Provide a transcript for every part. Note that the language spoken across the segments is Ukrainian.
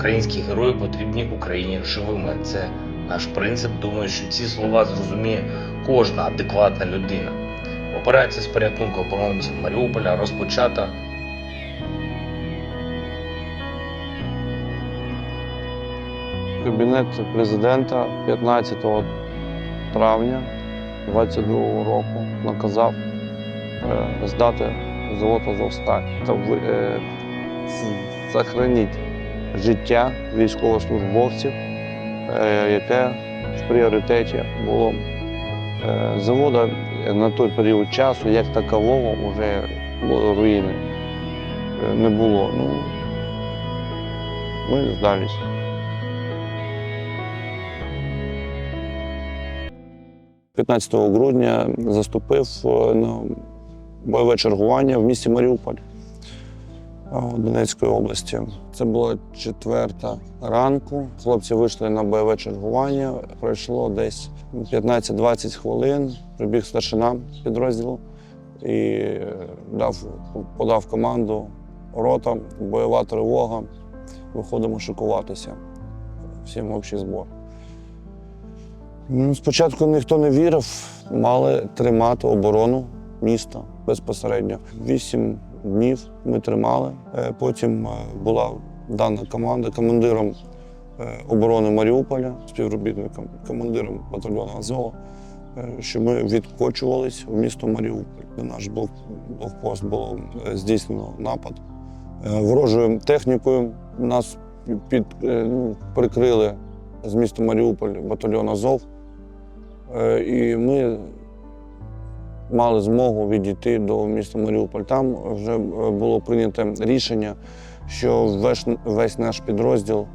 Українські герої потрібні Україні живими. Це наш принцип. Думаю, що ці слова зрозуміє кожна адекватна людина. Операція з порятунку оборонців Маріуполя розпочата Кабінет президента 15 травня 22 року наказав е, здати завод Азовсталь та е, захоронити життя військовослужбовців, е, яке в пріоритеті було. Е, Завода на той період часу, як такового, вже руїни. Е, Не було. Ну, ми здались. 15 грудня заступив на бойове чергування в місті Маріуполь Донецької області. Це була четверта ранку. Хлопці вийшли на бойове чергування. Пройшло десь 15-20 хвилин. Прибіг старшина підрозділу і е, дав, подав команду рота, бойова тривога. Виходимо шикуватися. Всім общий збор. Ну, Спочатку ніхто не вірив, мали тримати оборону міста безпосередньо. Вісім днів ми тримали. Е, Потім е, була дана команда командиром е, оборони Маріуполя, співробітником, командиром батальйону Азова, що ми відкочувались в місто Маріуполь. На наш блокпост було здійснено напад. Ворожою технікою нас під, прикрили з міста Маріуполь батальйон Азов. І ми мали змогу відійти до міста Маріуполь. Там вже е, було прийнято рішення, що весь, весь наш підрозділ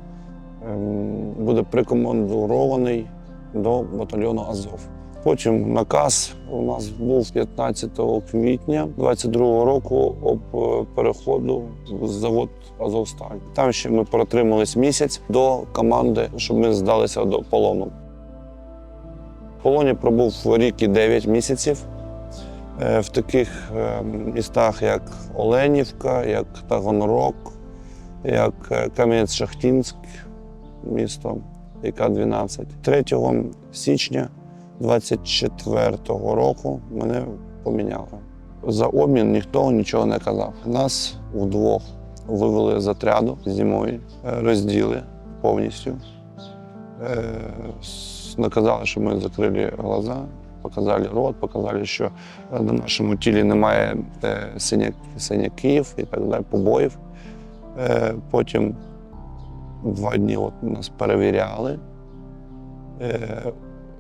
ем, буде прикомандирований до батальйону Азов. Потім наказ у нас був 15 квітня 22-го року об е, переходу в завод Азовсталь. Там ще ми протримались місяць до команди, щоб ми здалися до полону. В полоні пробув рік і 9 місяців в таких е, містах, як Оленівка, як Таганрог, як е, Кам'янець-Шахтінськ, місто, яка 12. 3 січня 24-го року мене поміняли. За обмін ніхто нічого не казав. Нас вдвох вивели з отряду зимою, е, розділи повністю. Е, Наказали, що ми закрили глаза, показали рот, показали, що е, на нашому тілі немає е, синяків і так далі, побоїв. Е, Потім два дні от нас перевіряли.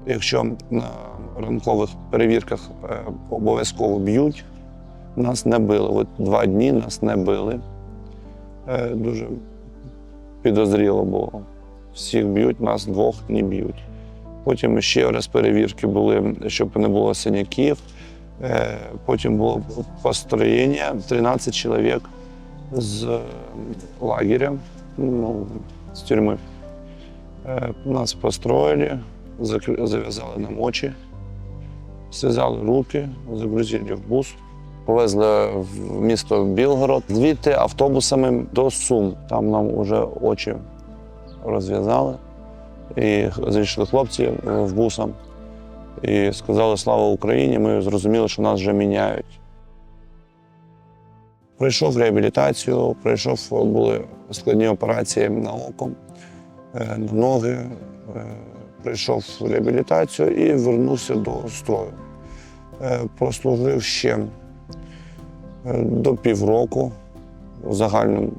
Якщо на ранкових перевірках обов'язково б'ють, нас не били. От два дні нас не били. Дуже підозріло було. Всіх б'ють, нас двох не б'ють. Потім ще раз перевірки були, щоб не було синяків. Е, Потім було построєння 13 чоловік з лагеря, ну, з тюрми. Е, Нас построїли, зав'язали нам очі, зв'язали руки, загрузили в бус. Повезли в місто Білгород, звідти автобусами до Сум. Там нам вже очі розв'язали. І зайшли хлопці е, в бусом і сказали Слава Україні! Ми зрозуміли, що нас вже міняють. Пройшов реабілітацію, пройшов, були складні операції на око, е, на ноги. е, Пройшов реабілітацію і вернувся до строю. Е, Прослужив ще е, до півроку в загальному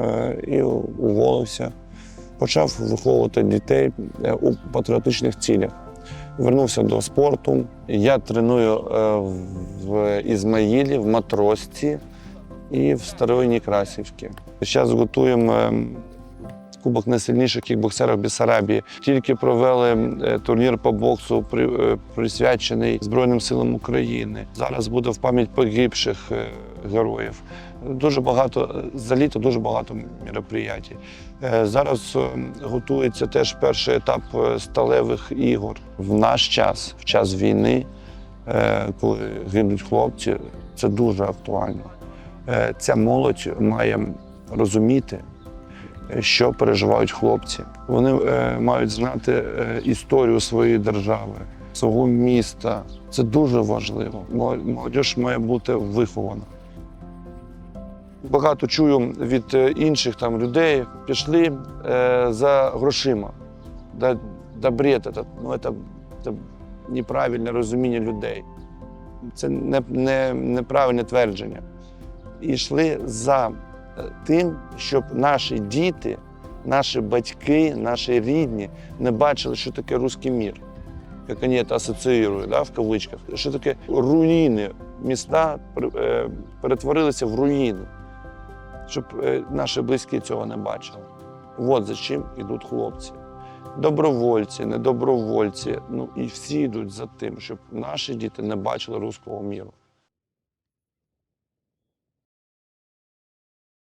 е, і уволився почав виховувати дітей е, у патріотичних цілях. Вернувся до спорту. Я треную е, в Ізмаїлі, в Матросці і в Старовинній Красівці. Зараз готуємо е, Кубок найсильніших кікбоксерів Бессарабії. Тільки провели е, турнір по боксу, е, присвячений Збройним силам України. Зараз буде в пам'ять погибших е, героїв. Дуже багато за літо дуже багато мероприятій. Зараз готується теж перший етап сталевих ігор. В наш час, в час війни, коли гинуть хлопці, це дуже актуально. Ця молодь має розуміти що переживають хлопці. Вони е, мають знати е, історію своєї держави, свого міста. Це дуже важливо. Мол- Молодь має бути вихована. Багато чую від е, інших там людей, пішли е, за грошима. Да, да бред этот. ну це, це неправильне розуміння людей. Це не, не, неправильне твердження. І йшли за тим, щоб наші діти, наші батьки, наші рідні не бачили, що таке русський мір. Як вони це асоціюють, да, в кавичках. Що таке руїни, міста е, перетворилися в руїни, щоб е, наші близькі цього не бачили. От за чим йдуть хлопці. Добровольці, недобровольці, ну і всі йдуть за тим, щоб наші діти не бачили руського міру.